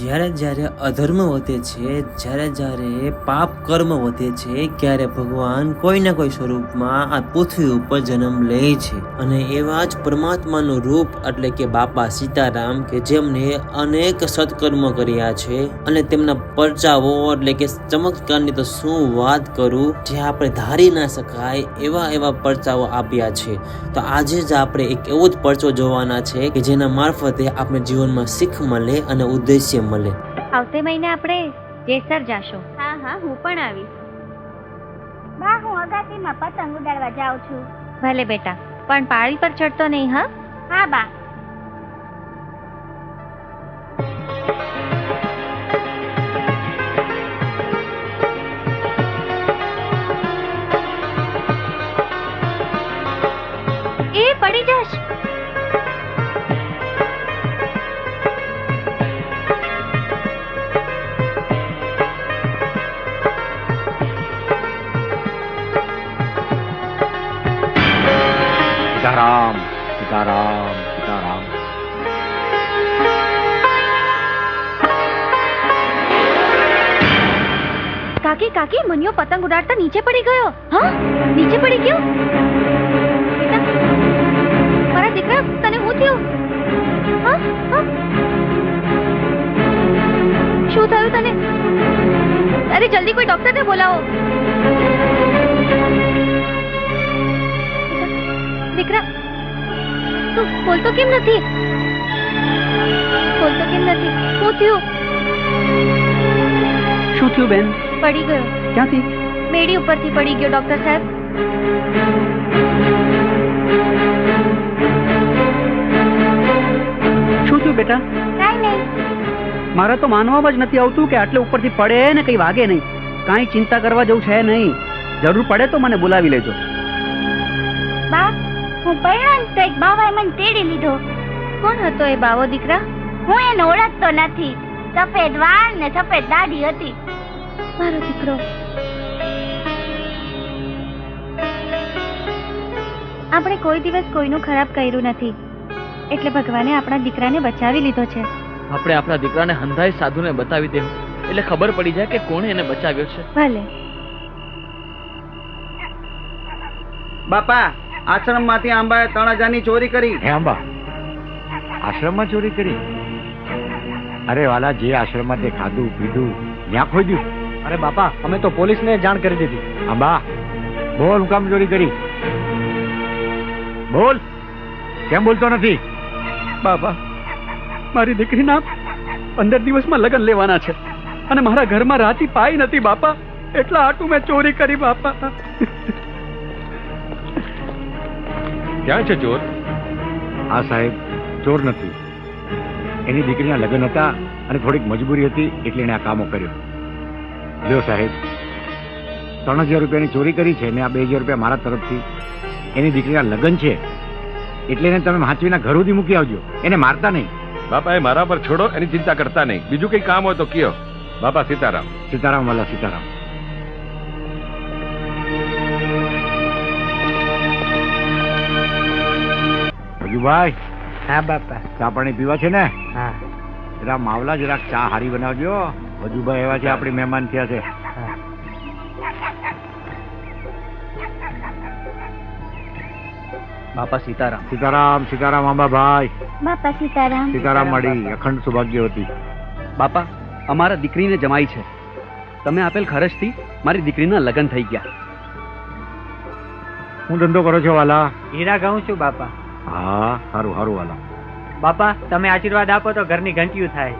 જ્યારે જ્યારે અધર્મ વધે છે, જ્યારે જ્યારે પાપ કર્મ વધે છે, ત્યારે ભગવાન કોઈ ના કોઈ સ્વરૂપમાં આ પૃથ્વી ઉપર જન્મ લે છે. અને એવા જ પરમાત્માનું રૂપ એટલે કે બાપા સીતારામ કે જેમને અનેક સત્કર્મ કર્યા છે અને તેમના પરચાઓ એટલે કે ચમત્કારની તો શું વાત કરું, જે આપણે ધારી ના શકાય એવા એવા પરચાઓ આપ્યા છે. તો આજે જ આપણે એક એવો જ પરચો જોવાના છે કે જેના મારફતે આપણે જીવનમાં શીખ મળે અને ઉદ્દેશ્ય મળે. આવતે મહિને આપણે જેસર જાશું. હા હા હું પણ આવીશ. બા હું અગાસીમાં પતંગ ઉડાડવા જાઉં છું. ભલે બેટા પણ પાળી પર ચડતો નહીં હા? હા બા. સીતારામ સીતારામ સીતારામ કાકી કાકી મનિયો પતંગ ઉડાડતા નીચે પડી ગયો હા નીચે પડી ગયો મારા દીકરા તને થયું હા હા શું થયું તને અરે જલ્દી કોઈ ડોક્ટરને બોલાવો દીકરા. તું બોલતો કેમ નથી? બોલતો કેમ નથી? શું થયું? શું થયું બેન? પડી ગયો. ક્યાંથી? મેડી ઉપરથી પડી ગયો ડોક્ટર સાહેબ. શું થયું બેટા? કઈ નહીં. મારે તો માનવામાં જ નથી આવતું કે આટલે ઉપરથી પડે ને કઈ વાગે નહીં. કાંઈ ચિંતા કરવા જેવું છે નહીં. જરૂર પડે તો મને બોલાવી લેજો. બા હું પરણાન તો એક બાવાએ મને તેડી લીધો. કોણ હતો એ બાવો દીકરા? હું એને ઓળખતો નથી. સફેદ વાળ ને સફેદ દાઢી હતી. મારો દીકરો. આપણે કોઈ દિવસ કોઈનું ખરાબ કર્યું નથી. એટલે ભગવાને આપણા દીકરાને બચાવી લીધો છે. આપણે આપણા દીકરાને હંધાઈ સાધુને બતાવી દેવું. એટલે ખબર પડી જાય કે કોણે એને બચાવ્યો છે. ભલે. બાપા આશ્રમમાંથી આંબાએ ત્રણ હજારની ચોરી કરી. હે અંબા આશ્રમમાં ચોરી કરી? અરે વાલા જે આશ્રમમાં તે ખાધું પીધું ત્યાં ખોદ્યું અરે બાપા અમે તો પોલીસને જાણ કરી દીધી. આંબા બોલ હું કામ ચોરી કરી? બોલ કેમ બોલતો નથી? બાપા મારી દીકરીના પંદર દિવસમાં લગ્ન લેવાના છે. અને મારા ઘરમાં રાતી પાઈ નથી બાપા. એટલા આટું મેં ચોરી કરી બાપા. ક્યાં છે ચોર? આ સાહેબ ચોર નથી. એની દીકરીના લગ્ન હતા અને થોડીક મજબૂરી હતી એટલે એને આ કામો કર્યો. લ્યો સાહેબ ત્રણ હજાર રૂપિયાની ચોરી કરી છે ને આ બે હજાર રૂપિયા મારા તરફથી. એની દીકરીના લગ્ન છે એટલે એને તમે હાંચવીના ઘર સુધી મૂકી આવજો. એને મારતા નહીં. બાપા એ મારા પર છોડો એની ચિંતા કરતા નહીં. બીજું કઈ કામ હોય તો કયો. બાપા સીતારામ. સીતારામ વાલા સીતારામ. ભજુભાઈ હા બાપા. ચા પાણી પીવા છે ને? હા. જરા માવલા જરાક ચા હારી બનાવજો. ભજુભાઈ એવા છે આપણી મહેમાન થયા છે. બાપા સીતારામ. સીતારામ સીતારામ આંબાભાઈ બાપા સીતારામ. સીતારામ મળી અખંડ સૌભાગ્યવતી બાપા અમારા દીકરીને જમાઈ છે. તમે આપેલ ખર્ચથી મારી દીકરીના લગ્ન થઈ ગયા. હું ધંધો કરો છો વાલા? હીરા ગાઉં છું બાપા. હા સારું સારું વાલા બાપા તમે આશીર્વાદ આપો તો ઘરની ઘંટીયું થાય.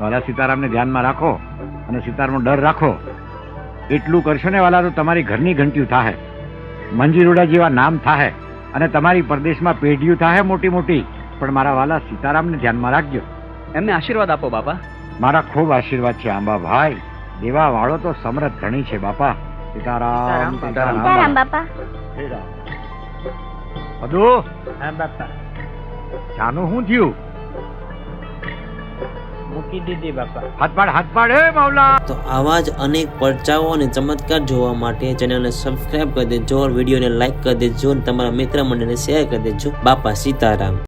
વાલા સીતારામને ધ્યાનમાં રાખો અને સીતારામનો ડર રાખો. એટલું કરશો ને વાલા તો તમારી ઘરની ઘંટીયું થાહે. મંજીરુડા જેવા નામ થાહે અને તમારી પરદેશમાં પેઢીઓ થાહે મોટી મોટી. પણ મારા વાલા સીતારામને ધ્યાનમાં રાખજો. એમને આશીર્વાદ આપો બાપા. મારા ખૂબ આશીર્વાદ છે આંબા ભાઈ. દેવા વાળો તો સમરથ ધણી છે બાપા. સીતારામ સીતારામ, સીતારામ. બાપા. બધુ હા બાપા. ચાનું શું થયું? મૂકી દીધી બાપા. હાથ પાડ હાથ પાડ હે માવલા! તો આવા જ અનેક પરચાઓ અને ચમત્કાર જોવા માટે ચેનલને સબસ્ક્રાઇબ કરી દેજો વિડીયોને લાઈક કરી દેજો અને તમારા મિત્ર મંડળને શેર કરી દેજો. બાપા સીતારામ.